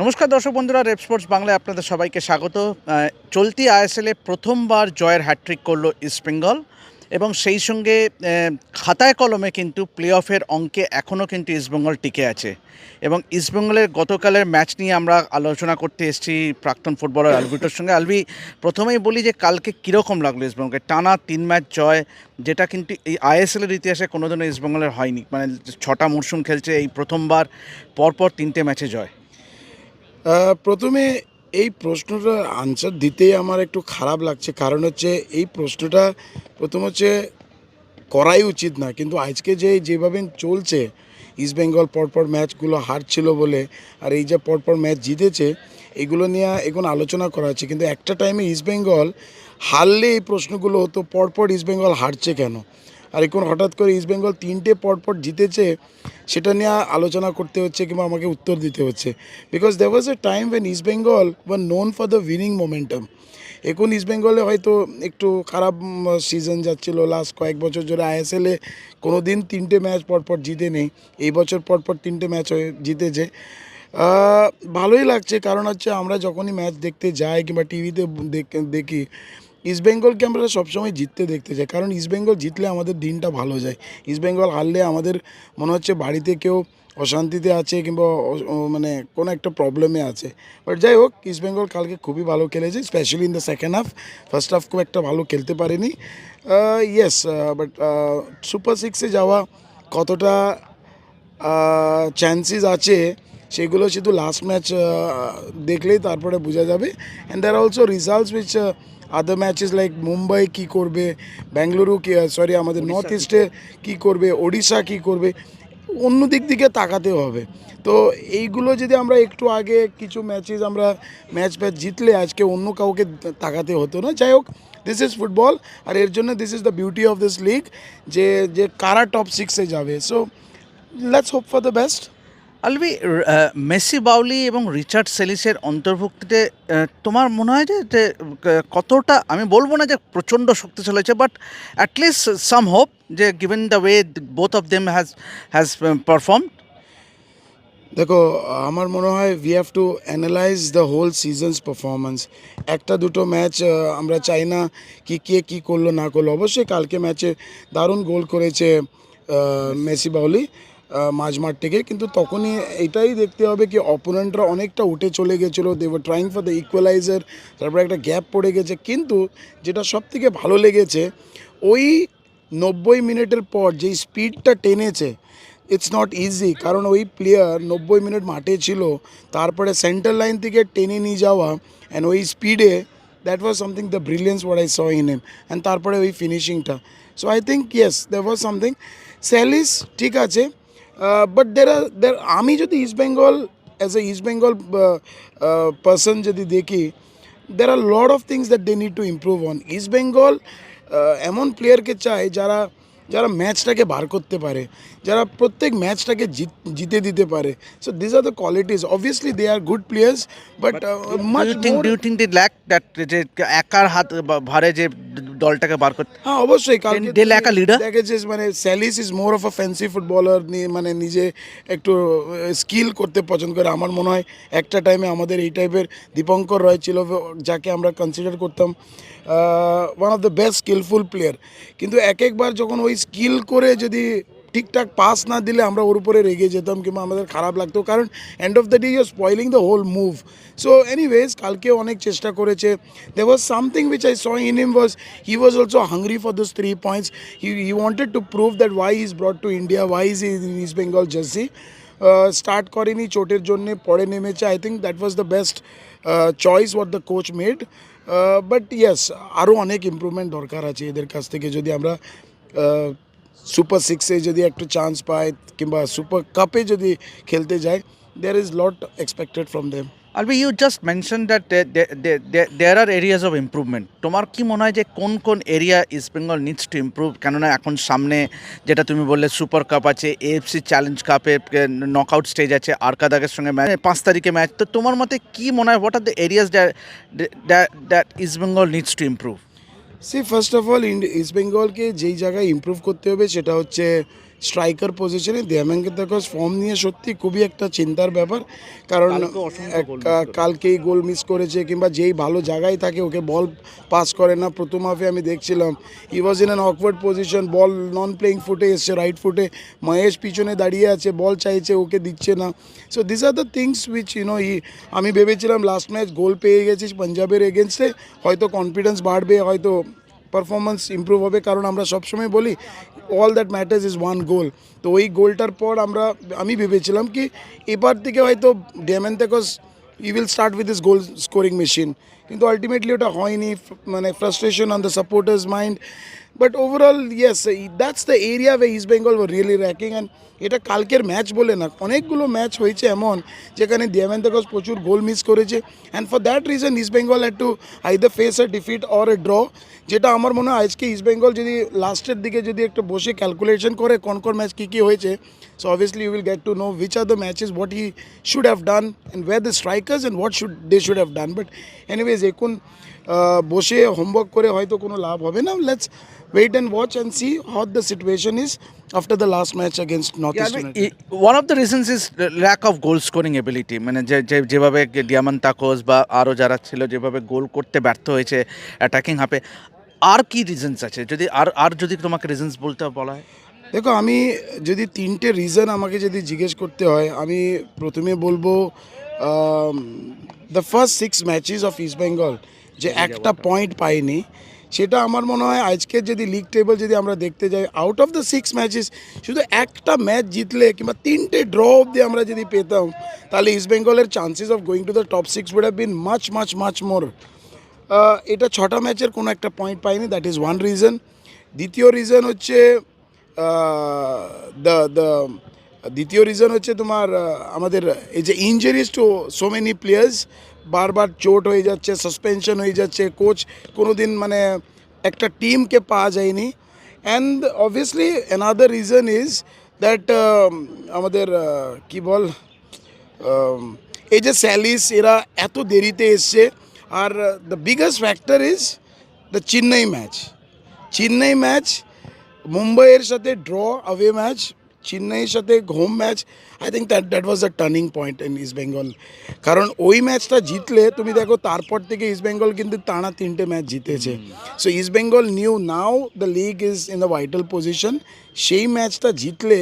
নমস্কার দর্শক বন্ধুরা, রেপ স্পোর্টস বাংলায় আপনাদের সবাইকে স্বাগত। চলতি আইএসএলে প্রথমবার জয়ের হ্যাট্রিক করল ইস্টবেঙ্গল এবং সেই সঙ্গে খাতায় কলমে কিন্তু প্লে অফের অঙ্কে এখনও কিন্তু ইস্টবেঙ্গল টিকে আছে। এবং ইস্টবেঙ্গলের গতকালের ম্যাচ নিয়ে আমরা আলোচনা করতে এসেছি প্রাক্তন ফুটবলার আলবিটোর সঙ্গে। আলবি প্রথমেই বলি যে কালকে কীরকম লাগল ইস্টবেঙ্গলকে টানা তিন ম্যাচ জয়, যেটা কিন্তু এই আইএসএলের ইতিহাসে কোনোদিনও ইস্টবেঙ্গলের হয়নি। মানে ছটা মরশুম খেলছে এই প্রথমবার, পরপর তিনটে ম্যাচে জয়। প্রথমে এই প্রশ্নটার আনসার দিতেই আমার একটু খারাপ লাগছে। কারণ হচ্ছে এই প্রশ্নটা প্রথম হচ্ছে করাই উচিত না। কিন্তু আজকে যে যেভাবে চলছে ইস্টবেঙ্গল পরপর ম্যাচগুলো হারছিল বলে আর এই যে পরপর ম্যাচ জিতেছে, এগুলো নিয়ে এখন আলোচনা করা হচ্ছে। কিন্তু একটা টাইমে ইস্টবেঙ্গল হারলে এই প্রশ্নগুলো হতো, পরপর ইস্টবেঙ্গল হারছে কেন? আর এখন হঠাৎ করে ইস্টবেঙ্গল তিনটে পরপর জিতেছে, সেটা নিয়ে আলোচনা করতে হচ্ছে কিংবা আমাকে উত্তর দিতে হচ্ছে। Because they was a time when East Bengal were known for the winning momentum এখন ইস্টবেঙ্গলে হয়তো একটু খারাপ সিজন যাচ্ছিল। লাস্ট কয়েক বছর ধরে আইএসএলে কোনো দিন তিনটে ম্যাচ পরপর জিতে নেই। এই বছর পরপর তিনটে ম্যাচ হয়ে জিতেছে। ভালোই লাগছে। কারণ হচ্ছে আমরা যখনই ম্যাচ দেখতে যাই কিংবা টিভিতে দেখি ইস্টবেঙ্গলকে আমরা সবসময় জিততে দেখতে চাই কারণ ইস্টবেঙ্গল জিতলে আমাদের দিনটা ভালো যায়। ইস্টবেঙ্গল হারলে আমাদের মনে হচ্ছে বাড়িতে কেউ অশান্তিতে আছে কিংবা মানে কোনো একটা প্রবলেমে আছে। বাট যাই হোক ইস্টবেঙ্গল কালকে খুবই ভালো খেলেছে specially in the second half first half খুব একটা ভালো খেলতে পারেনি। ইয়েস বাট সুপার সিক্সে যাওয়া কতটা চান্সেস আছে সেগুলো শুধু লাস্ট ম্যাচ দেখলেই তারপরে বোঝা যাবে। And there also results which other matches like Mumbai কী করবে ব্যাঙ্গালুরু কি সরি আমাদের নর্থ ইস্টে কী করবে? ওড়িশা কী করবে অন্য দিক দিকে তাকাতে হবে। তো এইগুলো যদি আমরা একটু আগে কিছু ম্যাচেস আমরা ম্যাচ ম্যাচ জিতলে আজকে অন্য কাউকে তাকাতে হতো না। যাই হোক দিস ইজ ফুটবল আর এর জন্য this is the beauty of this league যে যে কারা টপ সিক্সে যাবে। So let's hope for the best Albi Messi Bouli এবং রিচার্ড সেলিসের অন্তর্ভুক্তিতে তোমার মনে হয় যে কতটা, আমি বলব না যে প্রচণ্ড শক্তিশালী হয়েছে but at least some hope যে given the way both of them has has perform দেখো, আমার মনে হয় we have to analyse the whole seasons performance একটা দুটো ম্যাচ আমরা চাই না কি, কে কী করল, না করল। অবশ্যই কালকে ম্যাচে দারুণ গোল করেছে মেসি বাউলি। মাঝমাঠ থেকে। কিন্তু তখনই এটাই দেখতে হবে কি অপোনেন্টরা অনেকটা উঠে চলে গেছিল। They were trying for the equaliser তারপরে একটা গ্যাপ পড়ে গেছে। কিন্তু যেটা সব থেকে ভালো লেগেছে, ওই নব্বই মিনিটের পর যেই স্পিডটা টেনেছে ইটস নট ইজি কারণ ওই প্লেয়ার নব্বই মিনিট মাঠে ছিল, তারপরে সেন্টার লাইন থেকে টেনে নিয়ে যাওয়া অ্যান্ড ওই স্পিডে that was something the brilliance what I saw in M and তারপরে ওই ফিনিশিংটা so I think yes that was something Salis ঠিক আছে। বাট দের আর দের আমি যদি East Bengal as a East Bengal person যদি দেখি there are lot of things that they need to improve on East Bengal এমন প্লেয়ারকে চায় যারা যারা ম্যাচটাকে বার করতে পারে যারা প্রত্যেক ম্যাচটাকে জিত জিতে দিতে পারে। So this are the qualities obviously they are good players but much do think the lack that যে একার হাত ভারে যে দলটাকে বার করতে হ্যাঁ অবশ্যই কালকে they lack a leader? দেখেছে মানে Salis is more of a fancy footballer মানে নিজে একটু স্কিল করতে পছন্দ করে। আমার মনে হয় একটা টাইমে আমাদের এই টাইপের দীপঙ্কর রয় ছিল যাকে আমরা কনসিডার করতাম one of the best skilful player কিন্তু এক একবার যখন ওই স্কিল করে যদি ঠিকঠাক পাস না দিলে আমরা ওর উপরে রেগে যেতাম কিংবা আমাদের খারাপ লাগতো। কারণ end of the day you spoiling the whole move so anyways কালকে অনেক চেষ্টা করেছে। They was something which I saw in him was he was also hungry for those three points he he wanted to prove that why is brought to India why is in East Bengal jersey start করেনি, চোটের জন্যে পরে নেমেছে। I think that was the best choice what the coach made but yes আরও অনেক improvement দরকার আছে এদের কাছ থেকে যদি আমরা সুপার সিক্সে যদি একটু চান্স পায় কিংবা সুপার কাপে যদি খেলতে যায় there is lot expected from them Albi you just mention that there are areas of improvement তোমার কি মনে হয় যে কোন কোন area East Bengal needs to improve কেননা এখন সামনে যেটা তুমি বললে সুপার কাপ আছে এএফসি চ্যালেঞ্জ কাপের নকআউট স্টেজ আছে আরকাদাগের সঙ্গে ম্যাচ পাঁচ তারিখে ম্যাচ তো তোমার মতে কি মনে হয় what are the areas that East Bengal needs to improve see first of all East বেঙ্গলকে যেই জায়গায় ইম্প্রুভ করতে হবে সেটা হচ্ছে স্ট্রাইকার পজিশনে দেয়ামাঙ্কে দেখো ফর্ম নিয়ে সত্যি খুবই একটা চিন্তার ব্যাপার। কারণ। কালকেই গোল মিস করেছে কিংবা যেই ভালো জায়গায় থাকে ওকে বল পাস করে না। প্রথম হাফে আমি দেখছিলাম he was in an awkward position ball non playing ফুটে এসছে রাইট ফুটে মহেশ পিছনে দাঁড়িয়ে আছে বল চাইছে ওকে দিচ্ছে না। So this are the things which you know uh আমি ভেবেছিলাম লাস্ট ম্যাচ গোল পেয়ে গেছিস পাঞ্জাবের এগেনস্টে হয়তো কনফিডেন্স বাড়বে হয়তো পারফরমেন্স ইমপ্রুভ হবে, কারণ আমরা সবসময় বলি all that matters is one goal তো ওই গোলটার পর আমরা, আমি ভেবেছিলাম কি এবার থেকে হয়তো Diamantakos you will start with this goal scoring machine কিন্তু আলটিমেটলি ওটা হয়নি মানে frustration on the supporters mind but overall yes that's the area way East Bengal really lacking and এটা কালকের ম্যাচ বলে না, অনেকগুলো ম্যাচ হয়েছে এমন যেখানে দিয়ামেন্তাকস প্রচুর গোল মিস করেছে and for that reason East Bengal had to either face a defeat or a draw যেটা আমার মনে হয় আজকে ইস্ট বেঙ্গল যদি লাস্টের দিকে যদি একটু বসে ক্যালকুলেশন করে কোন কোন ম্যাচ কী কী হয়েছে so obviously you will get to know which are the matches what he should have done and were the strikers and what should they should have done but anyways এখন বসে homework করে হয়তো কোনো লাভ হবে না let's wait and watch and see how the situation is after the last match against North East one of the reasons is lack of goal scoring ability মানে যে যে যেভাবে ডিয়ামান তাকোস বা আরও যারা ছিল যেভাবে গোল করতে ব্যর্থ হয়েছে অ্যাটাকিং হাফে আর কি রিজনস আছে? যদি আর আর যদি তোমাকে রিজনস বলতে বলা হয়? দেখো আমি যদি তিনটে রিজন আমাকে যদি জিজ্ঞেস করতে হয় আমি প্রথমে বলব the first six matches of East Bengal যে একটা পয়েন্ট পাইনি সেটা আমার মনে হয় আজকের যদি লিগ টেবল যদি আমরা দেখতে যাই out of the six matches শুধু একটা ম্যাচ জিতলে কিংবা তিনটে ড্র অবধি আমরা যদি পেতাম, তাহলে ইস্ট বেঙ্গলের chances of going to the top six would have been much much much more এটা ছটা ম্যাচের কোনো একটা পয়েন্ট পাইনি দ্যাট ইজ ওয়ান রিজন দ্বিতীয় রিজন হচ্ছে দ্য দ্য দ্বিতীয় রিজন হচ্ছে তোমার আমাদের, এই যে injuries to so many players বারবার চোট হয়ে যাচ্ছে সাসপেনশন হয়ে যাচ্ছে। কোচ কোনো দিন মানে একটা টিমকে পাওয়া যায়নি। And obviously another reason is that আমাদের কি বল um, এই যে স্যালিস এরা এত দেরিতে এসছে। আর the biggest factor is the Chennai match Chennai match মুম্বাইয়ের সাথে ড্র অ্যাওয়ে ম্যাচ চেন্নাইয়ের সাথে home match I think that that was the turning point in East Bengal কারণ ওই ম্যাচটা জিতলে তুমি দেখো তারপর থেকে ইস্ট বেঙ্গল কিন্তু টানা তিনটে ম্যাচ জিতেছে। So East Bengal new now the league is in the vital position সেই ম্যাচটা জিতলে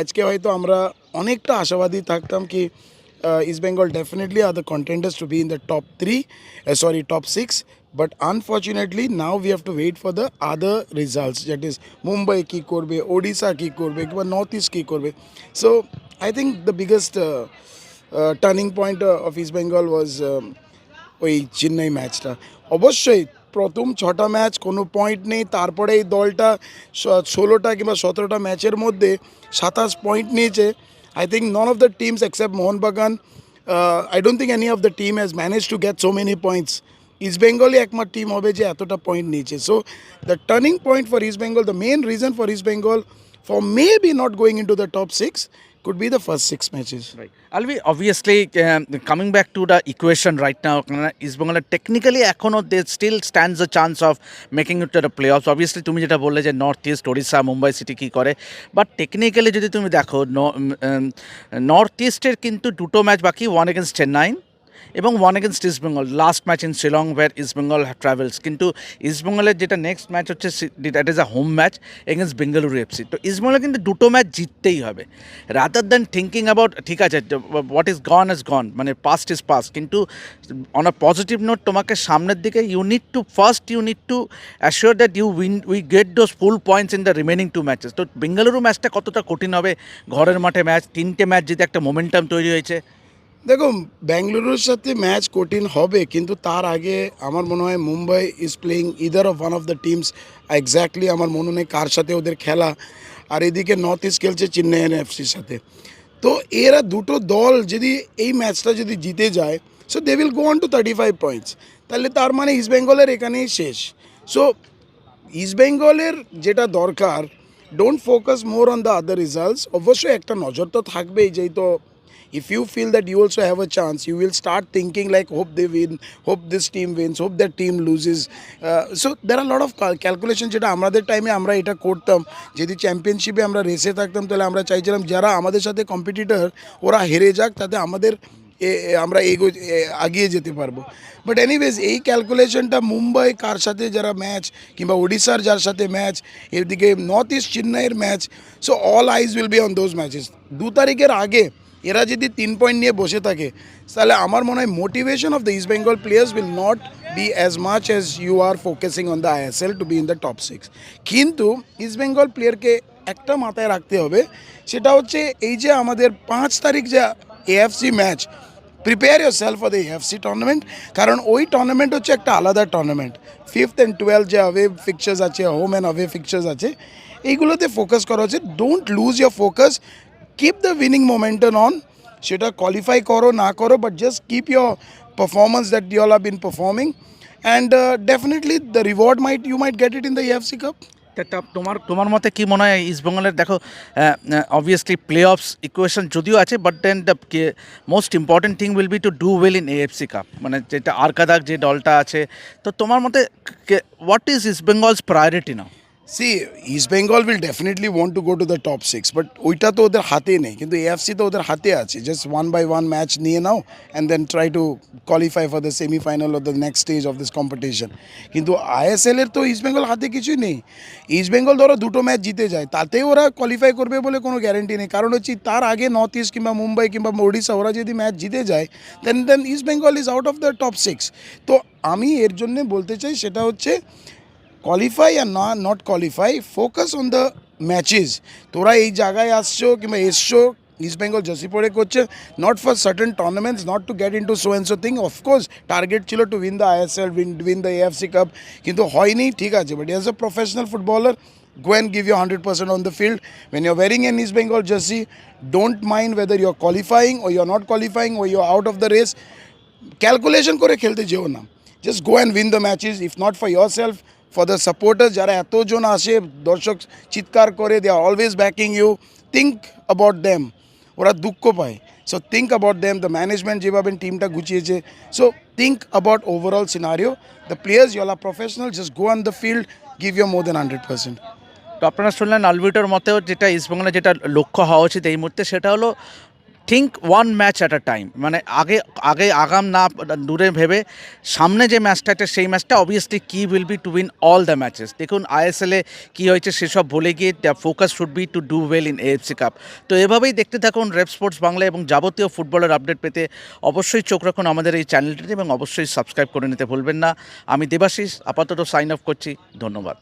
আজকে হয়তো আমরা অনেকটা আশাবাদী থাকতাম কি Bengal definitely are the contenders to be in the top three, uh, sorry, top six. But unfortunately, now we have to wait for the other results. That is Mumbai ki korbe, Odisha ki korbe, North East ki korbe. So I think the biggest uh, uh, turning point uh, of East Bengal was um, ওই চেন্নাই ম্যাচটা অবশ্যই প্রথম ছটা match কোনো point নেই তারপরে এই দলটা ষোলোটা কিংবা সতেরোটা ম্যাচের মধ্যে সাতাশ পয়েন্ট নিয়েছে I think none of the teams except Mohun Bagan I don't think any of the team has manage to get so many points East বেঙ্গলই একমাত্র টিম হবে যে এতটা পয়েন্ট নিয়েছে so the turning point for East Bengal the main reason for East Bengal for maybe not going into the top six could be the first six matches. Right. Alvi, obviously, um, coming back to the equation right now, East Bengal technically এখনও they still stands a chance of making it to the playoffs. Obviously, তুমি যেটা বললে যে North East Odisha Mumbai City কী করে but technically যদি তুমি দেখো north ইস্টের কিন্তু দুটো ম্যাচ বাকি ওয়ান এগেনস্ট চেন্নাই এবং one against East Bengal last match in Shillong where East Bengal travels কিন্তু ইস্ট বেঙ্গলের যেটা নেক্সট ম্যাচ হচ্ছে that is a home match against Bengaluru FC তো ইস্ট বেঙ্গলের কিন্তু দুটো ম্যাচ জিততেই হবে। রাদার দ্যান থিঙ্কিং অ্যাবাউট ঠিক আছে what is gone is gone মানে পাস্ট ইজ পাস্ট কিন্তু অন আ পজিটিভ নোট তোমাকে সামনের দিকে you need to first you need to assure that you win we get those full points in the remaining two matches তো বেঙ্গালুরু ম্যাচটা কতটা কঠিন হবে? ঘরের মাঠে ম্যাচ তিনটে ম্যাচ জিতে একটা মোমেন্টাম তৈরি হয়েছে। দেখো ব্যাঙ্গালুরুর সাথে ম্যাচ কঠিন হবে, কিন্তু তার আগে আমার মনে হয় Mumbai is playing either of one of the teams exactly আমার মনে নেই কার সাথে ওদের খেলা। আর এদিকে নর্থ ইস্ট খেলছে চেন্নাই এফসির সাথে। তো এরা দুটো দল যদি এই ম্যাচটা যদি জিতে যায় so they will go on to thirty five points তাহলে তার মানে ইস্ট বেঙ্গলের এখানেই শেষ। সো ইস্ট বেঙ্গলের যেটা দরকার don't focus more on the other results অবশ্যই একটা নজর তো থাকবেই যেই তো if you feel that you also have a chance, you will start thinking like, hope they win, hope this team wins, hope that team loses. Uh, so there are a lot of cal- calculation যেটা আমাদের টাইমে আমরা এটা করতাম। যদি চ্যাম্পিয়নশিপে আমরা রেসে থাকতাম তাহলে আমরা চাইছিলাম যারা আমাদের সাথে কম্পিটিটর ওরা হেরে যাক তাতে আমাদের আমরা এগো এ- আগিয়ে যেতে পারব। বাট এনিওয়েজ এই ক্যালকুলেশনটা মুম্বাই কার সাথে যারা ম্যাচ কিংবা ওড়িশার যার সাথে ম্যাচ এদিকে নর্থ ইস্ট চেন্নাইয়ের match so all eyes will be on those matches দু তারিখের আগে এরা যদি তিন পয়েন্ট নিয়ে বসে থাকে, তাহলে আমার মনে হয় motivation of the East Bengal players will not be as much as you are focusing on the ISL to be in the top six কিন্তু ইস্ট বেঙ্গল প্লেয়ারকে একটা মাথায় রাখতে হবে, সেটা হচ্ছে এই যে আমাদের পাঁচ তারিখ যে AFC match prepare yourself for the FC tournament কারণ ওই টুর্নামেন্ট হচ্ছে একটা আলাদা টুর্নামেন্ট ফিফথ অ্যান্ড টুয়েলভ যে অ্যাওয়ে ফিকচার্স আছে হোম অ্যান্ড অ্যাওয়ে ফিকচার্স আছে, এইগুলোতে ফোকাস করা হচ্ছে। Don't lose your focus keep the winning momentum on সেটা কোয়ালিফাই করো, না করো but just keep your performance that you all have been performing and definitely the reward might you might get it in the FC cup তোমার তোমার মতে কি মনে হয় ইস্টবেঙ্গলের দেখো অবভিয়াসলি প্লে অফস ইকুয়েশন যদিও আছে but then the most important thing will be to do well in AFC cup মানে যেটা আরকাদাক যে দলটা আছে, তো তোমার মতে what is East Bengal's priority now see East Bengal will definitely want to go to the top six but ওইটা তো ওদের হাতে নেই, কিন্তু এএফসি তো ওদের হাতে আছে। Just one by one match নিয়ে now and then try to qualify for the semifinal of the next stage of this competition কিন্তু আইএসএলের তো ইস্ট বেঙ্গল হাতে কিছুই নেই। ইস্ট বেঙ্গল ধরো দুটো ম্যাচ জিতে যায়, তাতেই ওরা কোয়ালিফাই করবে বলে কোনো গ্যারেন্টি নেই। কারণ হচ্ছে তার আগে নর্থ ইস্ট কিংবা মুম্বাই কিংবা ওড়িশা ওরা যদি ম্যাচ জিতে যায় then then East Bengal is out of the top six তো আমি এর জন্য বলতে চাই সেটা হচ্ছে কোয়ালিফাই আর না not qualify focus on the matches তোরা এই জায়গায় আসছো কিংবা এসছো ইস্ট বেঙ্গল জার্সি পরে করছে not for certain tournaments not to get into so and so thing of course target ছিল to win the ISL win win the AFC cup কিন্তু হয়নি ঠিক আছে but as a professional footballer go and give your 100% on the field. When you're wearing an East Bengal jersey, don't mind whether you're qualifying or you're not qualifying or you're out of the race. Calculation করে খেলতে যেও না just go and win the matches if not for yourself for the supporters যারা এতজন আসে, দর্শক চিৎকার করে they are always backing you think about them ওরা দুঃখ পায়। So think about them the management যেভাবে টিমটা গুছিয়েছে। So think about overall scenario the players you are professional just go on the field give you more than hundred percent তো আপনারা শুনলেন আলভিটোর মতেও যেটা ইস্টবেঙ্গলের যেটা লক্ষ্য হওয়া উচিত এই মুহূর্তে, সেটা হলো think one match at a time মানে আগে আগে আগাম না, দূরে ভেবে সামনে যে ম্যাচটা আছে সেই ম্যাচটা অবভিয়াসলি কি will be to win all the matches দেখুন আইএসএলে কী হয়েছে সেসব ভুলে গিয়ে the focus should be to do well in AFC cup তো এভাবেই দেখতে থাকুন রেপ স্পোর্টস বাংলা এবং যাবতীয় ফুটবলের আপডেট পেতে অবশ্যই চোখ রাখুন আমাদের এই চ্যানেলটিতে এবং অবশ্যই সাবস্ক্রাইব করে নিতে ভুলবেন না। আমি দেবাশিস, আপাতত সাইন অফ করছি। ধন্যবাদ।